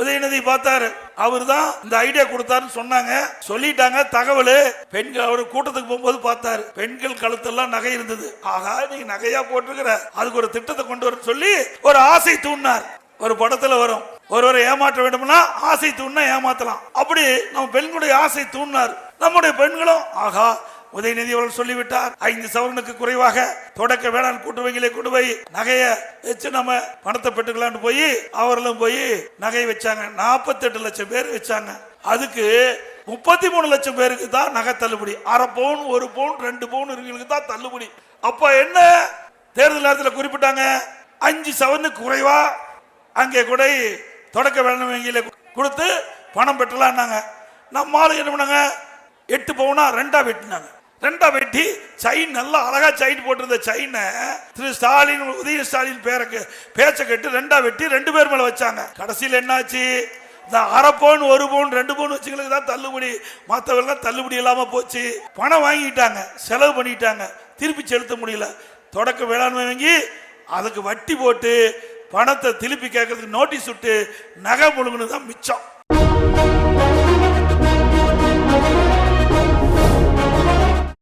உதயநிதி பார்த்தாரு. அவர் தான் இந்த ஐடியா கொடுத்தாருன்னு சொன்னாங்க. சொல்லிட்டாங்க தகவல். பெண்கள் அவர் கூட்டத்துக்கு போகும்போது பார்த்தாரு. பெண்கள் கழுத்தெல்லாம் நகை இருந்தது. ஆகா நீங்க நகையா போட்டிருக்கிற. அதுக்கு ஒரு திட்டத்தை கொண்டு வர சொல்லி ஒரு ஆசை தூண்டினார். ஒரு படத்துல வரும். ஒருவரை ஏமாற்ற வேண்டும்னா ஆசை தூண்டினா ஏமாத்தலாம். அப்படி நம்ம பெண்களுடைய ஆசை தூண்டினார். நம்முடைய பெண்களும் ஆகா உதயநிதி அவர்கள் சொல்லிவிட்டார் ஐந்து சவரனுக்கு குறைவாக தொடக்க வேளாண் கூட்டுறவைகளை கொண்டு போய் நகையை வச்சு நம்ம பணத்தை பெற்றுக்கலாம்னு போய் அவர்களும் போய் நகை வச்சாங்க. 48 லட்சம் பேர் வச்சாங்க. அதுக்கு முப்பத்தி மூணு லட்சம் பேருக்கு தான் நகை தள்ளுபடி. அரை பவுன் ஒரு பவுன் ரெண்டு பவுன் இருக்கிறவங்களுக்கு தான் தள்ளுபடி. அப்ப என்ன? தேர்தல் நேரத்தில் குறிப்பிட்டாங்க அஞ்சு சவரனுக்கு குறைவா? அங்கே கூட தொடக்க வேளாண் வங்கியில கொடுத்து பணம் பெற்றலான்னாங்க நம்ம என்ன பண்ணாங்க? எட்டு பவுனா ரெண்டா வெட்டினாங்க. ரெண்டா வெட்டி செயின் நல்லா அழகா செயின் போட்டிருந்த செயினை திரு ஸ்டாலின் உதய ஸ்டாலின் பேரை பேச்ச கட்டு ரெண்டா வெட்டி ரெண்டு பேர் மேல வச்சாங்க. கடைசியில் என்னாச்சு? இந்த அரை பவுன் ஒரு பவுன் ரெண்டு பவுன் வச்சுங்களுக்கு தான் தள்ளுபடி. மற்றவர்கள் தள்ளுபடி இல்லாம போச்சு. பணம் வாங்கிட்டாங்க செலவு பண்ணிட்டாங்க. திருப்பி செலுத்த முடியல. தொடக்க வேளாண்மை வாங்கி அதுக்கு வட்டி போட்டு பணத்தை திருப்பி கேட்கறதுக்கு நோட்டீஸ் விட்டு நகை முழுங்குனது தான் மிச்சம்.